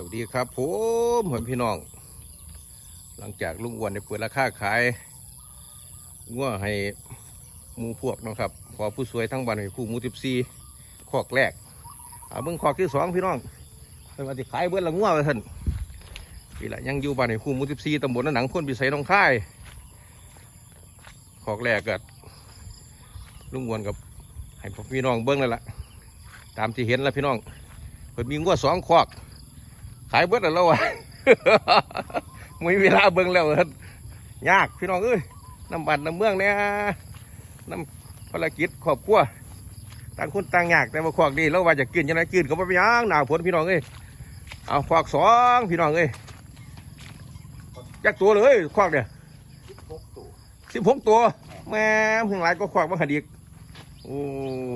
สวัสดีครับผมเหมือนพี่น้อง หลังจากลุงอ้วนได้เปิดราคาขายงัวให้หมูพวกนะครับพอผู้สวยทั้งบ้านให้คู่หมูสิบสี่คอกแรกเอาเบิ่งคอกที่สองพี่น้องเป็นวันที่ขายเบิ้ลละงัวไปท่านพี่แหละยังอยู่บ้านให้คู่หมูสิบสี่ตำบลนหนังคนพิสัยหนองค่ายคอกแรกก็ลุงอ้วนกับให้พี่น้องเบิ้งแล้วล่ะตามที่เห็นแล้วพี่น้องเพิ่นมีงัวสองคอก ขายเบิดแล้วเราอะไม่มีเวลาเบิ่งแล้วเอิ้นยากพี่น้องเอ้ยน้ำบัดน้ำเมืองเนี่ยน้ำภารกิจครอบครัวต่างคนต่างยากแต่ว่าขวากดีแล้วว่าจะกินยังไงกินก็ไม่เป็นหยังหนาวฝนพี่น้องเอ้ยเอาขวากสองพี่น้องเอ้ยจักตัวเลยขวากเนี่ยสิบหกตัวแม่เพิ่งหลายก็ขวากมาขดีกโอ้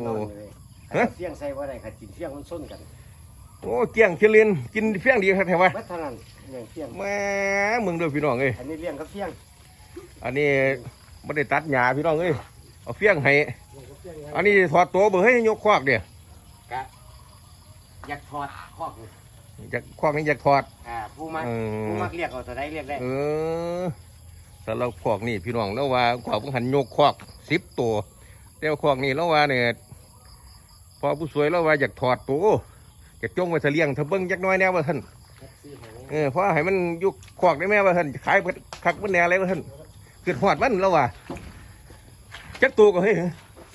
นอนอยู่เลยฮะเฟี้ยงใส่ว่าได้ขัดกินเฟี้ยงมันส้นกัน โอ้เกี่ยงคิรินกินเฟี้ยงดีครับแถววะเมื่อเท่านั้นเลี้ยงเฟี้ยงแม่มึงเด้อพี่น้องเอ้ยอันนี้เลี้ยงกับเฟี้ยงอันนี้ไม่ได้ตัดหญ้าพี่น้องเอ้ยเอาเฟี้ยงให้เลี้ยงกับเฟี้ยงอันนี้ถอดตัวเบอร์ให้ยกควักเดียกะอยากถอดคอกนี่อยากควักนี่อยากถอด อ่าผู้มักเออ ผู้มักเรียกเอาตัวใดเรียกได้เออแต่เราควักนี่พี่น้องแล้วว่าขวากหันยกควักสิบตัวแต่ว่าควักนี่แล้วว่าเนี่ยพอผู้สวยแล้วว่าอยากถอดตัว อยากจงไว้เสลียงเธอเบิ้งจักหน้อยแน่ว่าท่านซื้อให้เออเพราะให้มันอยุกควักได้แม่ว่าท่านขายเพิ่นคักเพิ่นแหน่อะไรว่าท่านเกิดหอดมันแล้วว่าจักตัวก็เฮ้ย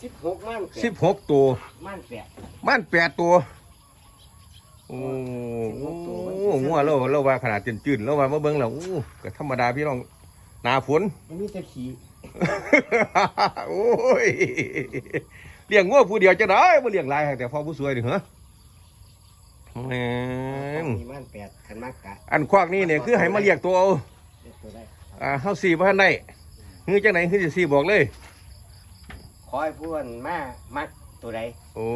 สิบหกม่านแปดสิบหกตัวม่านแปดบ้านแปดตัวโอ้โหงัวเราเราว่าขนาดจืดๆเราว่ามาเบิ้งแล้วอู้ก็ธรรมดาพี่น้องหนาฝนมันมีแต่ขี้โอ้ยเลี้ยงงัวผู้เดียวจะได้มาเลี้ยงหลายแต่พอผู้สวยดิเหรอ แหมมีม่านแปดขันมากกะอันควักนี่เนี่ยคือให้มาเลี้ยงตัวเอาเรียกตัวได้อ่าเฮาสี่พันได้คือจังไหนคือจะสี่บอกเลย ขอให้ผู้อันมามักตัวใดโอ้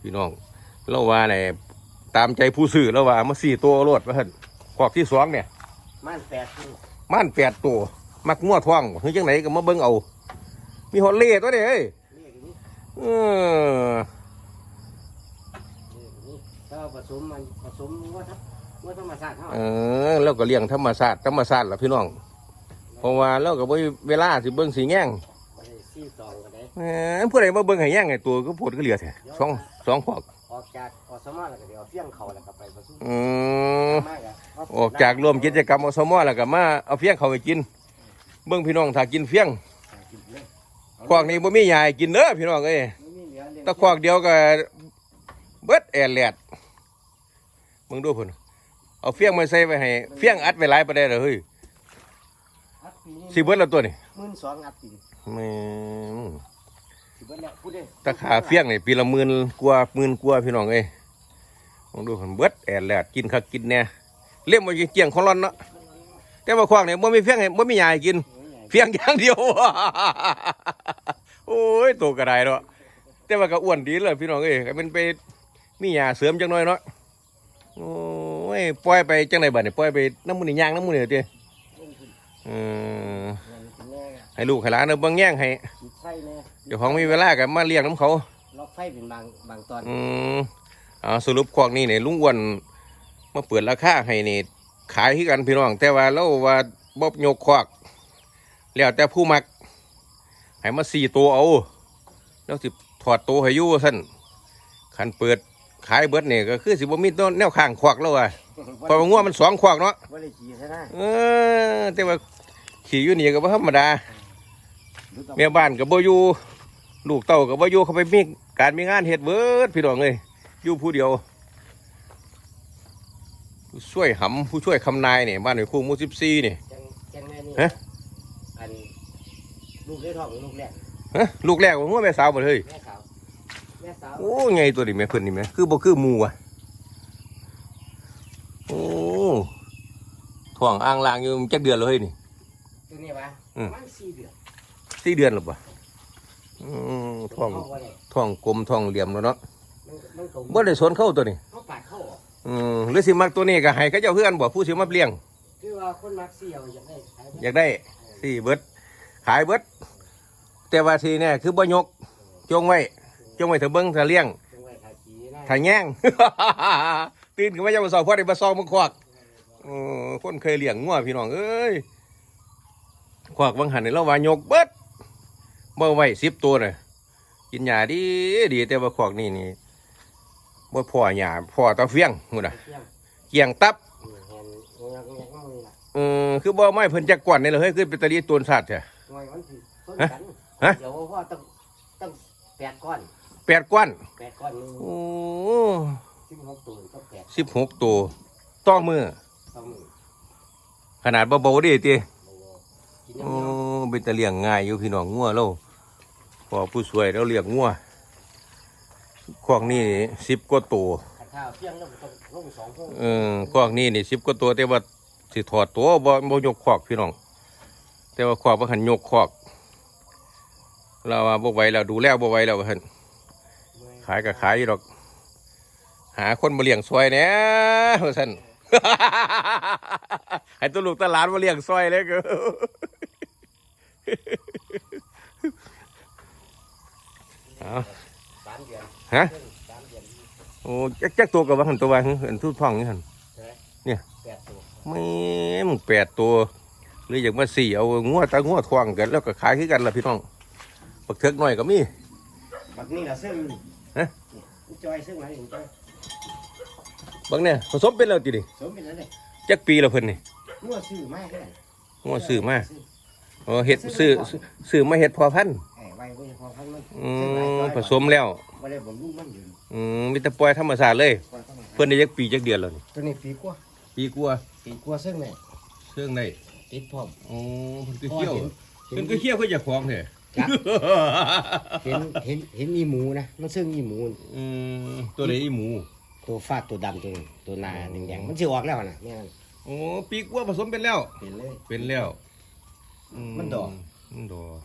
พี่น้องเราว่าเนี่ยตามใจผู้ซื้อเราว่ามาสี่ตัวรวดมาเห็นควักที่สองเนี่ย ม่านแปดคือม่านแปดตัว มักงัวท้องคือจังไหนก็มาเบิ่งเอา มีฮอลเล่ตัวนี้เอ้ย เรียกอย่างนี้ เออเรียก อย่างนี้ถ้าผสมมันผสมว่าทับว่าธรรมชาติเท่าเออเราก็เลี้ยงธรรมชาติธรรมชาติล่ะพี่น้องเพราะว่าเราก็บ่มีเวลาสิเบิ่งสีแง่งบ่ได้ซี่ตองกันได้เออผู้ใดมาเบิ่งให้แง่งไอ้ตัวก็โพดก็เหลือแท้สองสองขวกออกจากอสมอแล้วก็เดี๋ยวเอาเฟี้ยงเขาแล้วก็ไปผสมอืมมากอะออกจากร่วมกิจกรรมอสมอแล้วก็มาเอาเฟี้ยงเขาไปกิน เบิ่งพี่น้องถ้ากินเฟี้ยงกินเลยขวากนี้บ่มียายกินเด้อพี่น้องเอ้ยไม่มีเหลือเลี้ยงตะขวากเดียวก็เบิดแอดแลด มึงดูพุ่นเอาเฟี้ยงมาใส่ไว้ให้เฟี้ยงอัดไว้หลายประเด็นเลยเฮ้ยอัดปีนี้สิเบิดแล้วตัวนี่หมื่นสองอัดปีแม่งสิเบิดแล้วพูดเด้ตะขาเฟี้ยงนี่ปีละหมื่นกว่าหมื่นกว่าพี่น้องเอ้ยมึงดูพุ่นเบิดแอดแลดกินคักกินแน่เลี้ยงมาเกี่ยงของร้อนเนาะแต่ว่าขวากนี่บ่มีเฟี้ยงให้บ่มียายกินเฟี้ยงอย่างเดียว โอ้ยตัวกระไดเนาะแต่ว่าก็อ้วนดีเลยพี่น้องเอ้ยก็เป็นไปมีหยาเสริมจังหน่อยเนาะ โอ้ยปล่อยไปจังไหนบัดนี่ปล่อยไปน้ำมันนี่ย่างน้ำมันนี่เด้เออให้ลูกให้หลานเอาเบิ่งแย่งให้ติดไฟแน่เดี๋ยวของมีเวลาก็มาเลี้ยงน้ำเขาล็อกไฟเป็นบางบางตอนอืมอ่าสรุปควักนี่เนี่ยลุงอ้วนมาเปิดราคาให้นี่ขายที่กันพี่น้อง แต่ว่าเราว่าบ่ยกควักแล้วแต่ผู้มักให้มาสี่ตัวเอา แล้วสิถอดตัวให้อยู่สั่นขันเปิด ขายเบิดเนี่ยก็คือสิบ่มีต้นแนวข้างควักแล้วอะเพราะว่างัวมันสองควักเนาะว่าได้ขี่ใช่ไหมเออ แต่ว่าขี่อยู่นี่ก็บ่ธรรมดาแม่บ้านก็บ่อยู่ลูกเต้าก็บ่อยู่เขาไปมีการมีงานเฮ็ดเบิดพี่น้องเอ้ยอยู่ผู้เดียวผู้ช่วยหำผู้ช่วยคำนายเนี่ยบ้านหน่วยคู่หมู่14นี่จังจังแม่นี่ฮะ อันลูกได้ท้องลูกแรกฮะลูกแรกว่างัวแม่สาวบ่เฮ้ยแม่สาวแม่สาว โอ้ไงตัวนี้แม่เพิ่นนี่แม่คือบ่คือหมูอะโอ้ท้องอ่างลางอยู่จักเดือนแล้วเฮ้ยนี่ตัวนี้วะอืมมันสี่เดือนสี่เดือนแล้วปะอืมท้องเข้าบ่ได้ท้องกลมท้องเหลี่ยมแล้วเนาะมันมันเขาบ่ได้สนเข้าตัวนี้เขาปาดเข้าออกอืมหรือสิมักตัวนี้ก็ให้เขาเจ้าเพื่อนบ่ผู้สิมาเลี้ยงคือว่าคนมักเสี่ยวอยากได้ขายอยากได้สี่เบิดขายเบิดแต่ว่าทีเนี่ยคือบ่ยกจงไว้ จงไว้เถอะเบิ่งเถอะเลี้ยงจังไว้ขายขี่นะถ้าแย่ง ตื่นขึ้นมาจะมาสอบพ่อได้มาซองมาควักเออคนเคยเลี้ยงงัวพี่น้องเอ้ยควักบางหันนี่เราว่ายกเบิดบ่ไหวสิบตัวน่ะกินหญ้าดีดีแต่ว่าควักนี่นี่บ่พ่อหญ้าพ่อตะเฟียงหมู่น่ะเที่ยงเกี่ยงตับอืมเห็นงักงักงักนี่ล่ะเออคือบ่ไม่เพิ่นจักกวนนี่เลยเฮ้ยคือเป็นตะลีตัวสัตว์แท้ หน่วยมันสิต้นฮะกันฮะ เดี๋ยวพ่อต้องต้องแปดก้อน แปดกวนแปดก้อนหนึงโอ้สิบหกตัวก็แปดสิบหกตัวต่อมือต้องมือขนาดเบาๆดิติบ่บ่กินโอ้น้ำเดียวเป็นตะเลี้ยงง่ายอยู่พี่น้องงัวเราพอผู้สวยเราเลี้ยงงัวคอกนี่สิบกว่าตัว ขัดข้าวเที่ยงแล้วก็ต้องลงสองพวกเออคอกนี่นี่สิบกว่าตัวแต่ว่าสิถอดตัวบ่บ่ยกคอกพี่น้อง แต่ว่าคอกบ่หันยกคอก เราว่าบ่ไหวแล้วดูแลบ่ไหวแล้วว่าหั่นขายก็ขายอยู่ดอก หาคนมาเลี้ยงซอยแหน่ว่าซั่นให้ตัวลูกตาหลานมาเลี้ยงซอยเลยก็เอาสามเดือนฮะสามเดือนโอ้จักจักตัวกับว่าหันตัวว่าหันทุกท้องนี่หันใช่ไหมเนี่ยแปดตัวไม่มึงแปดตัวหรืออย่างมาสี่เอางัวตางัวทวงกันแล้วก็ขายคือกันล่ะพี่น้องปักเทือกหน่อยก็มีบักนี่ละซึ่งฮะนี่ จอยซึ่งไหนจอยบางเนี่ยผสมเป็นแล้วติดิสมเป็นอะไรจักปีแล้วเพิ่นนี่งัวซื้อมากแค่ไหนงัวซื้อมาอ๋อเฮ็ดซื้อซื้อมาเฮ็ดพอพันธุ์ไอ้ไว้ก็พอพันมันอืมผสมแล้วไม่ได้ผมลูกมันอยู่อืมมีแต่ปล่อยธรรมชาติเลยกว่าต้องหาเพิ่นได้จักปีจักเดือนแล้วนี่ตัวนี้ปีกว่าปีกว่าปีกว่าซึ่งไหนเครื่องได้ติดพร้อม อ๋อเพิ่นก็เขี้ยวเห็เพิ่นนก็เขี้ยวเพิ่นอยากของแท้ จักเห็นเห็นเห็นอีหมูนะมันซึ่งอีหมูอืมตัวไหนอีหมู ตัวฟาดตัวดำตัวนี้ตัวหนาแดงๆมันจะออกแล้วนะเนี่ยโอ้ปีกว่าผสมเป็นแล้วเห็นเลย เป็นแล้วมันดอกมันดอก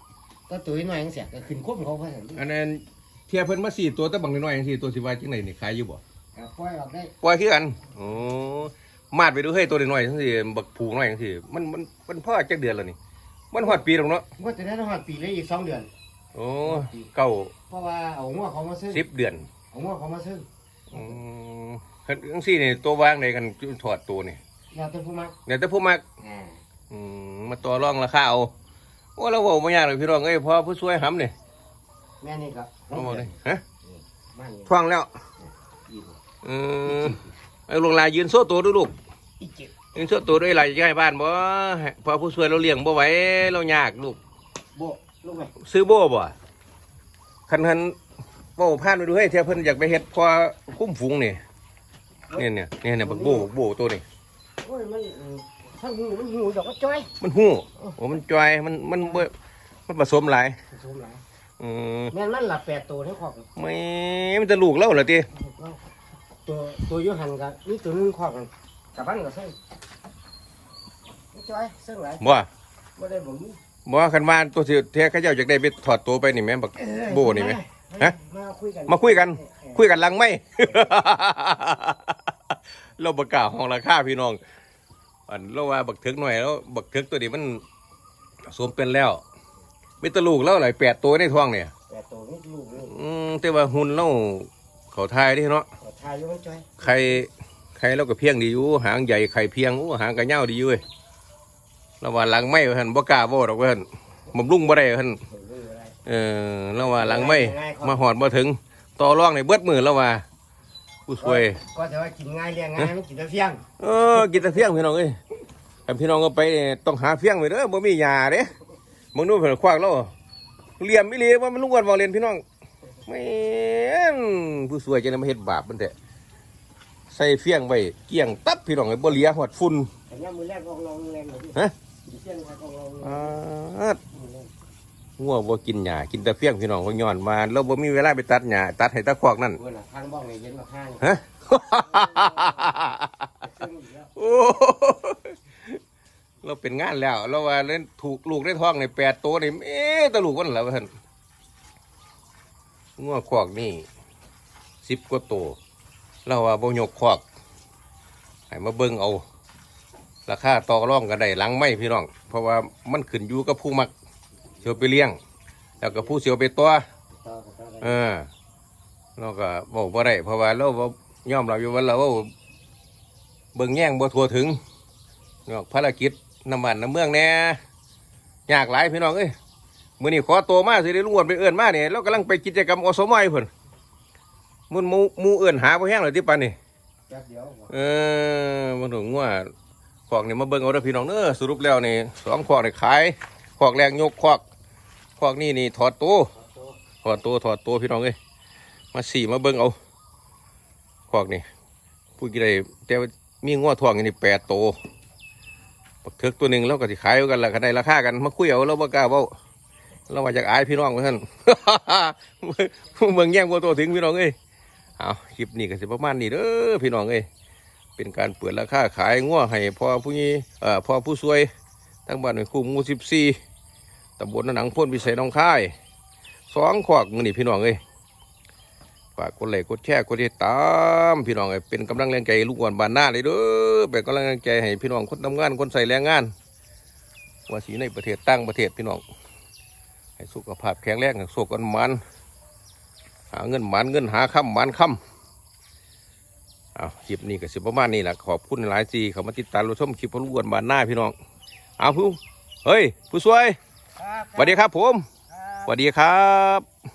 ก็ตัวน้อยยังเสียก็ขึ้นควบเขาเพื่อนอันนั้นเทียบเพิ่นมาสี่ตัวแต่บางน้อยๆจังซี่ตัวสิว่าจังไดนี่ขายอยู่บ่ปล่อยออกได้ปล่อยคือกันโอ้มาดไปดูเฮ้ยตัวน้อยๆจังซี่บักผูน้อยจังซี่มันมันมันพอจักเดือนแล้วนี่ มันฮอดปีแล้วเนาะว่าจะได้รหัสปีเลยอีกสองเดือน โอ้เก้าเพราะว่าเอาหัวเขามาซื้อสิบเดือนเอาหัวเขามาซื้ออืมคันจังซี่นี่ตัววางได้กันถอดตัวนี่เราจะพูดมาเดี๋ยวแต่ผู้มักอ่าอืมมาต่อรองราคาเอาโอ้เราเว้าบ่ยากเลยพี่น้องเอ้ยพอผู้ช่วยหำนี่แม่นี่ครับเอาบ่ได้ฮะบ้านนี้ท่วงแล้ว อีกอืมไอ้ลงลายยืนโซ่ตัวดูลูกอีกเจ็ด ยืนโซ่ตัวด้วยไรจะให้บ้านบ่ให้พอผู้ช่วยเราเลี้ยงบ่ไหวเรายากลูกโบลูกไหมซื้อโบ่บ่คันคันโบ่พานไปดูให้เทียเพิ่นอยากไปเฮ็ดพอคุ้มฝูงนี่เนี่ยเนี่ยเนี่ยเนี่ยบักโบ่บักโบ่ตัวนี้โอ้ยมันเออถ้าหูมันหูดอกก็จ้อยมันหู้โอ้มันจอยมันมันเบ่มันผสมหลายสูงหลายอืมแม่นมันหลับแปดตัวทั้งขอบไม่มันจะลูกแล้วเหรอติตัวตัวอยูหันกับนี่ตัวหนึงขอบกันกับบ้านกับเส้น จ้อยเส้นไหลายบ่ไม่ได้ผมนี่บ่คันว่าตัวสิแท้เขาเจ้าอยากได้ไปถอดตัวไปนี่แม่นบักโบ้นี่ไหมฮะมาคุยกันมาคุยกัน คุยกันหลังไหมเราประกล้าศห้องราคาพี่น้อง อันเราว่าบักเถิกหน่อยแล้ว บักเถิกตัวนี้มันสวมเป็นแล้วมีแตลูกแล้วหลายแปดตัวในท้องเนี่ยแปดตัวนี่ลูกนี่อืมแต่ว่าหุ่นเราเขาทายเดิเนาะขอทายอยูมันจ้อยใครใครเราก็เพียงดีอยู่หางใหญ่ไข่เพียงอู้หางกระเหย้าดีอยู่เว้ย เราว่าหลังไม่เพิ่นบ่กล้าบ่ดอกเพิ่นบำรุงบ่ได้เพิ่นเห็นเลยอะไรเออเราว่าหลังไม่มาหอดมาถึง ต่อรองในเบิดมือแล้วว่าผู้ช่วยก็แต่ว่ากินง่ายเลี้ยงง่ายมันกินแต่เฟี้ยงเออกินแต่เพียงพี่น้องเอ้ยแต่พี่น้องก็ไปต้องหาเพียงไปเด้อบ่มียาเด้มึงนู่นเพิ่นควักแล้วเหลี่ยมอีหลีว่ามันลุงวันบ่เรียนพี่น้องแม่นผู้ช่วยจะได้มาเฮ็ดบาปมันแต่ใส่เฟียงไว้เกี่ยงตับพี่น้องไอ้บ่เหลียหอดฝุ่นแต่เนี่ยมือแรกกองลองแรงเลยพี่ฮะเฟี้ย งกองลองอาดงัวบ่กินหญ้ากินแต่เฟียงพี่น้องก็ย้อนมาแล้วบ่มีเวลาไปตัดหญ้าตัดให้ตะคอกนั่นเวลาทางบ้องเนี่ยเย็นกว่าข้างฮะซึ่งอยู่แล้วโอ้ยเราเป็นงานแล้ว เราว่าเล่นถูกลูกได้ท้องในแปดตัวนี่เอ๊ะตะลูกวันละท่านงัวคอกนี่สิบกว่าตัวเราว่าบ่ยกคอกให้มาเบิ่งเอา ราคาต่อรองกันได้หลังไม่พี่น้อง เพราะว่ามันขึ้นอยู่กับผู้มักเสียวไปเลี้ยง แล้วก็ผู้เสียวไปตัวต่อกับต่อกันเออเราก็บอกว่าได้เพราะว่าเราบ่ยอมรับอยู่ว่าเราเว้าเบิ่งแย่งบ่ทั่วถึงนอกภารกิจน้ำมันน้ำเมืองแน่ยากหลายพี่น้องเอ้ยมื้อนี้ขอตัวมาสิได้ลุงอ้วนไปเอื้อนมาเนี่ยเรากำลังไปกิจกรรมอสมอยเพิ่นมุ่นหมูหมูเอื้อนหาบ่แห้งเลยที่ปานนี่แป๊บเดียวเออมันถึงว่า ขอกนี่มาเบิ่งเอาเด้อพี่น้องเด้อสรุปแล้วนี่สองขอกนี่ขายขอกแรกยกขอกขอกนี่นี่ถอดตัวถอดตัวถอดตัวพี่น้องเอ้ยมาสี่มาเบิ่งเอาขอกนี่พูดกี่ได้แต่มีง้อทองอยู่นี่แปดตัวปักเถือกตัวหนึ่งแล้วก็สิขายกันละกันได้ราคากันมาคุยเอาแล้วบ่กล้าเว้าเราว่าจากอายพี่น้องเหมือนกันเมืองแย่งบัวตัวถึงพี่น้องเอ้ยเอาคลิปนี้ก็สิประมาณนี้เด้อพี่น้องเอ้ย เป็นการเปิดราคาขายง้อให้พอผู้นี้เอ่อพอผู้ช่วยทั้งบ้านในคู่มูสิบสี่ตำบลหนังพ่นพิเศษน้องค่ายสองขวากมือนี่พี่น้องเอ้ยฝากกดไลค์กดแชร์กดติดตามพี่น้องเอ้ยเป็นกำลังแรงใจลูกอ่อนบานหน้าเลยเด้อเป็นกำลังแรงใจให้พี่น้องคนทำงานคนใส่แรงงานว่าสีในประเทศตั้งประเทศพี่น้องให้สุขภาพแข็งแรงสุขกันมันหาเงินมันเงินหาค่ำมันค่ำ เอาคลิปนี้ก็สิประมาณนี้แหละขอบคุณหลายจีเขามาติดตามรับชมคลิปพลูกอ่อนบานหน้าพี่น้องเอาผู้เฮ้ย ผู้ช่วยสวัสดีครับผมครับสวัสดีครับ